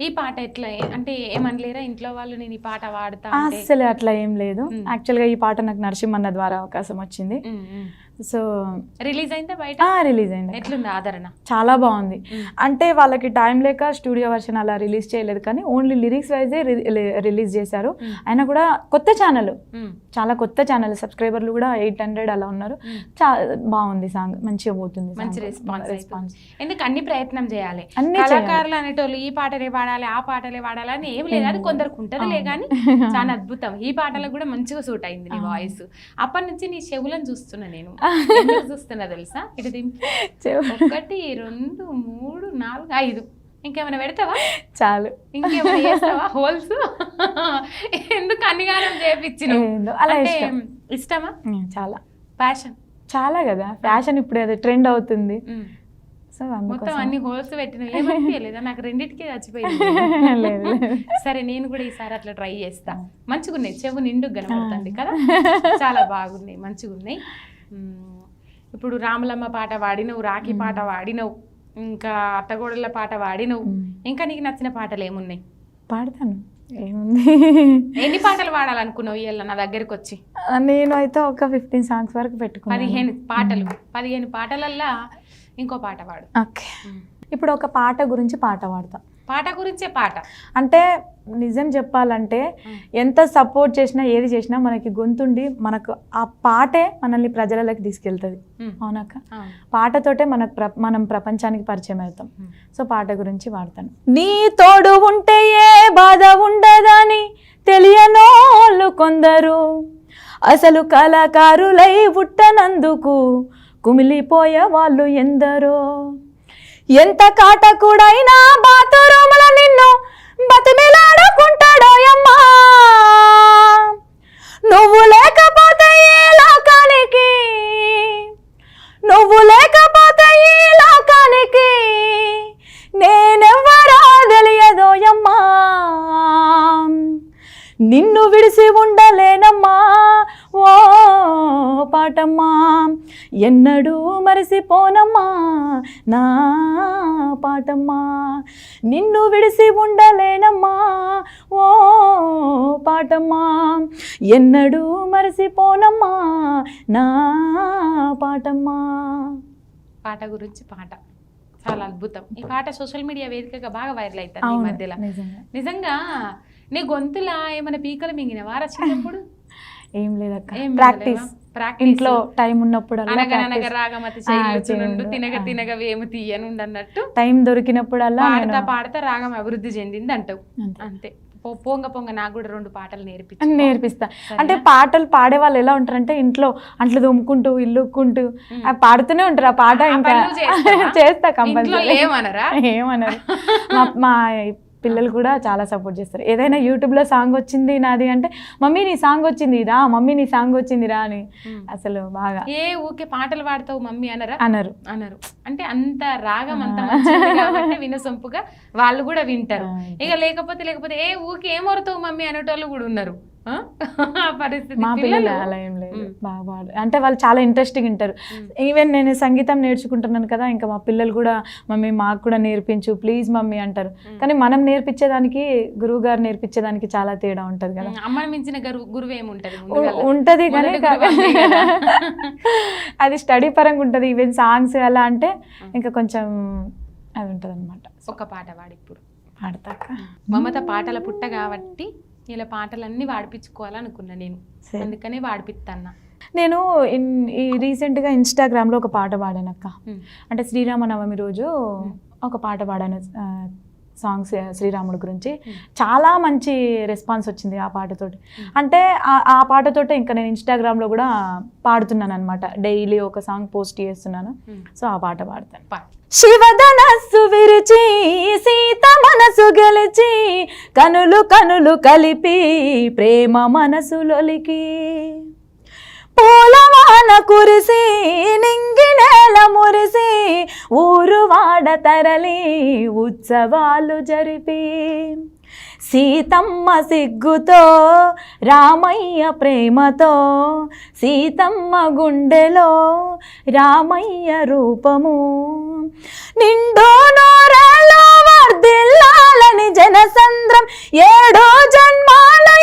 ఈ పాట ఎట్లా అంటే ఏమనలేరా ఇంట్లో వాళ్ళు నేను ఈ పాట వాడతా అంటే? అస్సలు అట్లా ఏం లేదు. యాక్చువల్గా ఈ పాట నాకు నరసింహన్న ద్వారా అవకాశం వచ్చింది. సో రిలీజ్ అయిందా బయట రిలీజ్ అయింది. ఎట్లుంది ఆదరణ చాలా బాగుంది. అంటే వాళ్ళకి టైం లేక స్టూడియో వర్షన్ అలా రిలీజ్ చేయలేదు కానీ ఓన్లీ లిరిక్స్ వైజే రిలీజ్ చేశారు. అయినా కూడా కొత్త ఛానల్. చాలా కొత్త ఛానల్ సబ్స్క్రైబర్లు కూడా ఎయిట్ హండ్రెడ్ అలా ఉన్నారు మ్మ్. చా బాగుంది సాంగ్ మంచిగా పోతుంది మంచి. రెస్పాన్స్ రెస్పాన్స్ ఎందుకు అన్ని ప్రయత్నం చేయాలి అన్నీ. కళాకారులు అనేటోళ్ళు ఈ పాటలే పాడాలి ఆ పాటలే పాడాలి అని ఏం లేదు అది కొందరికి ఉంటదిలే. కానీ చాలా అద్భుతం ఈ పాటలకు కూడా మంచిగా సూట్ అయింది నీ. వాయిస్ అప్పటి నుంచి నీ చెవులను చూస్తున్నా నేను చూస్తున్నా తెలుసా? ఇటు దింపు. ఒకటి రెండు మూడు నాలుగు ఐదు. ఇంకేమైనా పెడతావా? చాలు. ఇంకేమైనా చేస్తావా? హోల్స్? ఎందుకు అన్నిగానం చేపించిన ఏందో అలా అంటే ఇష్టం. ఇష్టమా? చాలా. ప్యాషన్ చాలా కదా. ఫ్యాషన్ ఇప్పుడు అది ట్రెండ్ అవుతుంది. సో మొత్తం అన్ని హోల్స్ పెట్టిన నాకు రెండింటికి చచ్చిపోయింది. సరే నేను కూడా ఈసారి అట్లా ట్రై చేస్తా. మంచిగా ఉన్నాయి చెవు నిండు కనబడుతుంది కదా? చాలా బాగున్నాయి. మంచిగా ఉన్నాయి మ్మ్. ఇప్పుడు రాములమ్మ పాట వాడినవు రాఖీ పాట వాడినవు ఇంకా అత్తగోడల పాట వాడినవు. ఇంకా నీకు నచ్చిన పాటలు ఏమున్నాయి? పాడతాను. ఏముంది? ఎన్ని పాటలు వాడాలనుకున్నావు ఇవాళ నా దగ్గరికి వచ్చి నేను అయితే ఒక ఫిఫ్టీన్ సాంగ్స్ వరకు పెట్టుకున్నాను. పదిహేను పాటలు. పదిహేను పాటలల్లా ఇంకో పాట వాడు ఓకే. ఇప్పుడు ఒక పాట గురించి పాట పాడతా. పాట గురించే పాట. అంటే నిజం చెప్పాలంటే ఎంత సపోర్ట్ చేసినా ఏది చేసినా మనకి గొంతుండి మనకు ఆ పాటే మనల్ని ప్రజలలోకి తీసుకెళ్తుంది. అవునాక అవును. పాటతోటే మనకు ప్ర మనం ప్రపంచానికి పరిచయం అవుతాం. సో పాట గురించి వాడతాను. నీ తోడు ఉంటే ఏ బాధ ఉండదని తెలియనోళ్ళు కొందరు. అసలు కళాకారులై పుట్టనందుకు కుమిలిపోయే వాళ్ళు ఎందరో. ఎంత కాటకుడైనా బాతురూముల నిన్ను బతిమిలాడుకుంటాడోయమ్మా నువ్వు లేకపోతే ఈ లోకానికి? నువ్వు లేకపోతే ఈ లోకానికి? నేనెవ్వరో తెలియదోయమ్మా నిన్ను విడిసి ఉండలేనమ్మా. ఓ పాటమ్మా ఎన్నడూ మరిసిపోనమ్మా నా పాటమ్మా నిన్ను విడిసి ఉండలేనమ్మా ఓ పాటమ్మా ఎన్నడూ మరిసిపోనమ్మా నా పాటమ్మా. పాట గురించి పాట. చాలా అద్భుతం. ఈ పాట సోషల్ మీడియా వేదికగా బాగా వైరల్ అవుతుంది ఈ మధ్యలో. నిజంగా. నీ గొంతులా ఏమైనా పీకలు మింగినవా? రచినప్పుడు ఏం లేదక్క. ప్రాక్టీస్ ఇంట్లో టైం చేయండి. తినగ. తినగ వేము తీయనుండు అన్నట్టు టైం దొరికినప్పుడల్లా పాడతా పాడతా రాగం అభివృద్ధి చెందింది అంటావు అంతే. పోంగ పొంగ నాకు కూడా రెండు పాటలు నేర్పించు నేర్పిస్తా. అంటే పాటలు పాడే వాళ్ళు ఎలా ఉంటారంటే ఇంట్లో అంట్లు దుమ్ముకుంటూ ఇల్లుక్కుంటూ పాడుతూనే ఉంటారు. ఆ పాట ఇంకా? చేస్తా కంపల్సరీ ఏమనరా? ఏమన్నారు మా మా పిల్లలు కూడా చాలా సపోర్ట్ చేస్తారు. ఏదైనా యూట్యూబ్లో సాంగ్ వచ్చింది నాది అంటే మమ్మీ నీ సాంగ్ వచ్చింది రా మమ్మీ నీ సాంగ్ వచ్చింది రా అని. అసలు బాగా. ఏ ఊకే పాటలు పాడతావు మమ్మీ అనరా? అన్నారు అనరు. అంటే అంత రాగం అంత వినసొంపుగా వాళ్ళు కూడా వింటారు. ఇక లేకపోతే లేకపోతే ఏ ఊకే ఏం వరుతావు మమ్మీ అనేటోళ్ళు కూడా ఉన్నారు. పరిస్థితి మా పిల్లలు అలా ఏం లేదు. బాగా అంటే వాళ్ళు చాలా ఇంట్రెస్టింగ్ ఉమ్. ఈవెన్ నేను సంగీతం నేర్చుకుంటున్నాను కదా ఇంకా మా పిల్లలు కూడా మమ్మీ మాకు కూడా నేర్పించు ప్లీజ్ మమ్మీ అంటారు. కానీ మనం నేర్పించేదానికి గురువు గారు నేర్పించేదానికి చాలా తేడా ఉంటది కదా అమ్మని మించిన గురువు ఏముంటది? ఉంటది కానీ. అది స్టడీ పరంగా ఉంటది ఈవెన్ సాంగ్స్ ఎలా అంటే. ఇంకా కొంచెం అది ఉంటది అనమాట ఒక పాట వాడి ఇప్పుడు పాడతాక మమత పాటల పుట్ట కాబట్టి ఇలా పాటలన్నీ వాడిపించుకోవాలనుకున్నా నేను. అందుకనే వాడిపిస్తాన్న నేను ఇన్- ఈ రీసెంట్గా ఇన్స్టాగ్రామ్లో ఒక పాట పాడాను అక్క. అంటే శ్రీరామనవమి రోజు ఒక పాట పాడాను సాంగ్స్ శ్రీరాముడి గురించి. చాలా మంచి రెస్పాన్స్ వచ్చింది ఆ పాటతోటి. అంటే ఆ- పాటతోటే ఇంకా నేను ఇన్స్టాగ్రామ్లో కూడా పాడుతున్నాను అనమాట డైలీ ఒక సాంగ్ పోస్ట్ చేస్తున్నాను. సో ఆ పాట పాడతాను పాడు. శివధనస్సు విరిచి సీత మనసు గెలిచి కనులు కనులు కలిపి ప్రేమ మనసులొలికి పూలవాన కురిసి నింగి నేల మురిసి ఊరువాడ తరలి ఉత్సవాలు జరిపి. సీతమ్మ సిగ్గుతో రామయ్య ప్రేమతో సీతమ్మ గుండెలో రామయ్య రూపము. నిండు నూరేళ్ళు వర్ధిల్లాలని జనసంద్రం ఏడో ఏడు జన్మాలు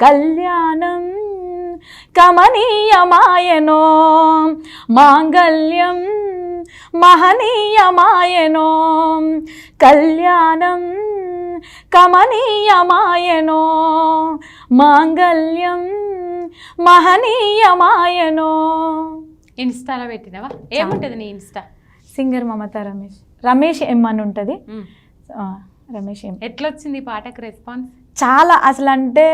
కళ్యాణం కమనీయమాయనో మాంగళ్యం మహనీయమాయనో కళ్యాణం కమనీయమాయనో మాంగళ్యం మహనీయమాయనో. ఇన్స్టాలో పెట్టినవా? ఏముంటది నీ ఇన్స్టా? సింగర్ మమత రమేష్. రమేష్ ఎం అని ఉంటుంది? రమేష్ ఎం. ఎట్లొచ్చింది పాటకు రెస్పాన్స్ చాలా అసలు అంటే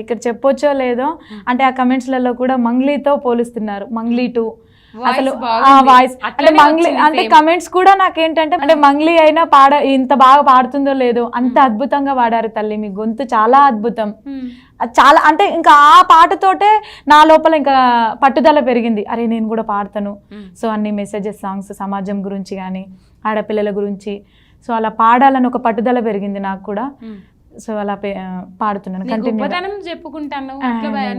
ఇక్కడ చెప్పొచ్చో లేదో అంటే ఆ కమెంట్స్లలో కూడా మంగ్లీతో పోలుస్తున్నారు. మంగ్లీ టూ. అసలు. ఆ వాయిస్ అంటే మంగ్లీ అంటే. కమెంట్స్ కూడా నాకేంటంటే అంటే మంగ్లీ అయినా పాడ ఇంత బాగా పాడుతుందో లేదో అంత అద్భుతంగా పాడారు తల్లి. మీ గొంతు చాలా అద్భుతం. చాలా అంటే ఇంకా ఆ పాటతోటే నా లోపల ఇంకా పట్టుదల పెరిగింది. అరే నేను కూడా పాడతాను. సో అన్ని మెసేజెస్ సాంగ్స్ సమాజం గురించి కానీ ఆడపిల్లల గురించి. సో అలా పాడాలని ఒక పట్టుదల పెరిగింది నాకు కూడా. సో అలా పాడుతున్నాను గొప్పతనం చెప్పుకుంటాను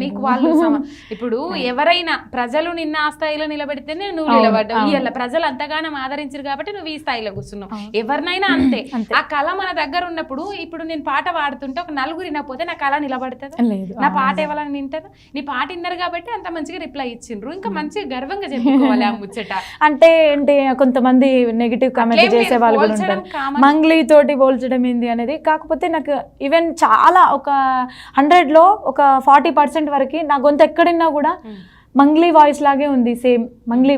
నీకు. వాళ్ళు ఇప్పుడు ఎవరైనా ప్రజలు నిన్న ఆ స్థాయిలో నిలబెడితేనే నువ్వు నిలబడ్డావు. ప్రజలు అంతగానం ఆదరించారు కాబట్టి నువ్వు ఈ స్థాయిలో కూర్చున్నావు. ఎవరినైనా అంతే. ఆ కళ మన దగ్గర ఉన్నప్పుడు ఇప్పుడు నేను పాట పాడుతుంటే ఒక నలుగురు వినకపోతే నా కళ నిలబడుతుంది? నా పాట ఎవరైనా వింటారు? నీ పాట విన్నారు కాబట్టి అంత మంచిగా రిప్లై ఇచ్చిండ్రు. ఇంకా మంచిగా గర్వంగా చెప్పుకోవాలి ఆ ముచ్చట. అంటే ఏంటి కొంతమంది నెగిటివ్ కామెంట్ చేసే వాళ్ళు. మంగ్లీ తోటి పోల్చడం ఏంది అనేది కాకపోతే నాకు ఈవెన్ చాలా ఒక హండ్రెడ్లో ఒక ఫార్టీ పర్సెంట్ వరకు నా గొంతు ఎక్కడున్నా కూడా ఉమ్. మంగ్లీ వాయిస్ లాగే ఉంది సేమ్ మంగ్లీ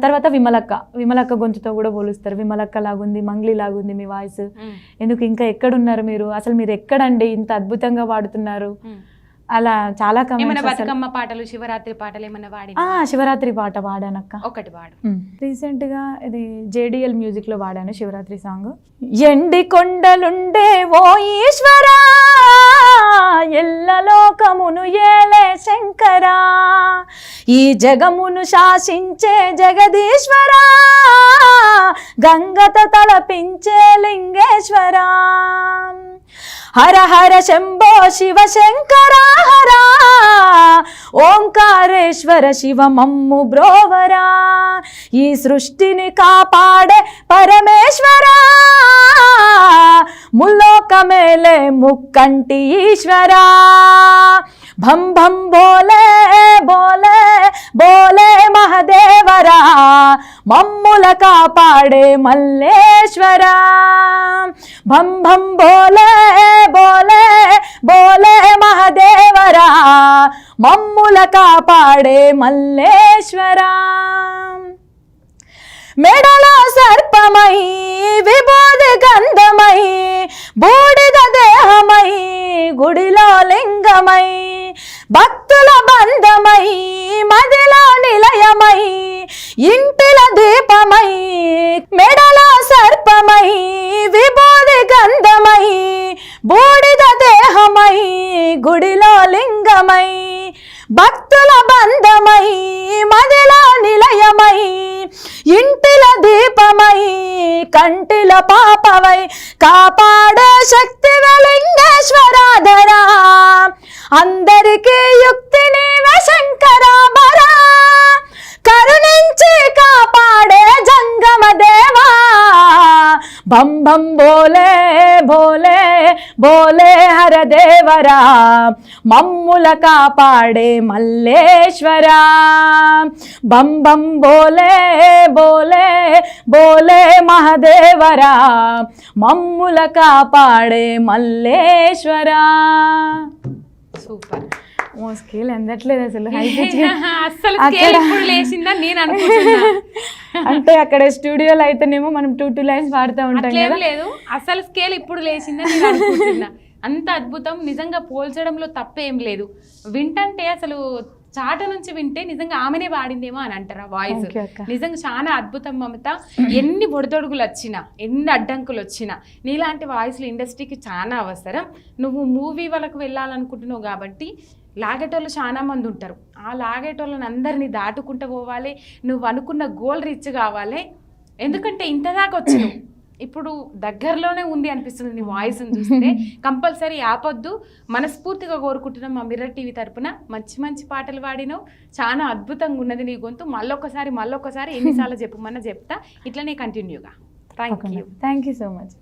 తర్వాత విమలక్క. విమలక్క గొంతుతో కూడా పోలుస్తారు. విమలక్క లాగుంది మంగ్లీ లాగుంది మీ వాయిస్ ఉమ్. ఎందుకు ఇంకా ఎక్కడున్నారు మీరు? అసలు మీరు ఎక్కడండి? ఇంత అద్భుతంగా పాడుతున్నారు. ఉమ్. అలా చాలా ఏమైనా. బతుకమ్మ పాటలు శివరాత్రి పాటలు ఏమైనా వాడి శివరాత్రి పాట పాడానక్క ఒకటి వాడు. రీసెంట్గా ఇది జేడిఎల్ మ్యూజిక్లో పాడాను శివరాత్రి సాంగ్ ఎండి కొండలుండే ఓ ఈశ్వరా! ఎల్లలోకమును ఏలే శంకరా. ఈ జగమును శాసించే జగదీశ్వరా. గంగత తలపించే లింగేశ్వరా. హర హర శంభో శివ శంకరా హర. ఓంకారేశ్వర శివ మమ్ము బ్రోవరా. ఈ సృష్టిని కాపాడే పరమేశ్వరా. ముల్లోకమేలే ముక్కంటి ఈశ్వరా. భం భం బోలే బోలే బోలే మహదేవరా. మమ్ముల కాపాడే మల్లేశ్వరా. భం భం బోలే బోలే బోలే మహదేవరా. మమ్ముల కాపాడే మల్లేశ్వరా. మెడలో సర్పమై విభూది గంధమై బూడిద దేహమై గుడిలో లింగమై భక్తుల బంధమై మదిలో నిలయమై ఇంటిల దీపమై మెడలో సర్పమై విభూది గంధమై బూడిద దేహమై గుడిలో లింగమై భక్తుల బంధమై మదిలో నిలయమై కంటిల పాపవై కాపాడే శక్తి వెలింగేశ్వరాధరా అందరికీ యుక్తి నీవే శంకరాభరా కరుణించి కా బం బం బోలే బోలే బోలే హర దేవరా. మమ్ముల కాపాడే మల్లేశ్వరా. బం బం బోలే బోలే బోలే మహదేవరా. మమ్ముల కాపాడే మల్లేశ్వరా. సూపర్. ఓ స్కేల్ అందట్లేదు అసలు. ఇప్పుడు లేచిందని నేను అనుకుంటున్నా. అంటే అక్కడ స్టూడియోలో అయితేనేమో మనం టూ టూ లైన్స్ పాడుతూ ఉంటాం కదా. లేదు. అసలు స్కేల్ ఇప్పుడు లేచిందని అనుకుంటున్నా. అంత అద్భుతం. నిజంగా పోల్చడంలో తప్పేం లేదు. వింటంటే అసలు చాట నుంచి వింటే నిజంగా ఆమెనే పాడిందేమో అని అంటారు ఆ వాయిస్. నిజంగా చాలా అద్భుతం మమత. ఎన్ని ఒడిదొడుగులు వచ్చినా ఎన్ని అడ్డంకులు వచ్చినా నీలాంటి వాయిస్లు ఇండస్ట్రీకి చాలా అవసరం. నువ్వు మూవీ వాళ్ళకు వెళ్ళాలనుకుంటున్నావు కాబట్టి లాగేటోళ్ళు చాలా మంది ఉంటారు. ఆ లాగేటోళ్ళని అందరినీ దాటుకుంటూ పోవాలి. నువ్వు అనుకున్న గోల్ రీచ్ కావాలి. ఎందుకంటే ఇంత దాకా వచ్చినావు ఇప్పుడు దగ్గరలోనే ఉంది అనిపిస్తుంది నీ వాయిస్ చూస్తే. కంపల్సరీ ఆపొద్దు. మనస్ఫూర్తిగా కోరుకుంటున్నాం మా మిర్రర్ టీవీ తరపున. మంచి మంచి పాటలు పాడినావు. చాలా అద్భుతంగా ఉన్నది నీ గొంతు. మళ్ళొకసారి మళ్ళొకసారి ఎన్నిసార్లు చెప్పమన్నా చెప్తా. ఇట్లనే కంటిన్యూగా thank you thank you so much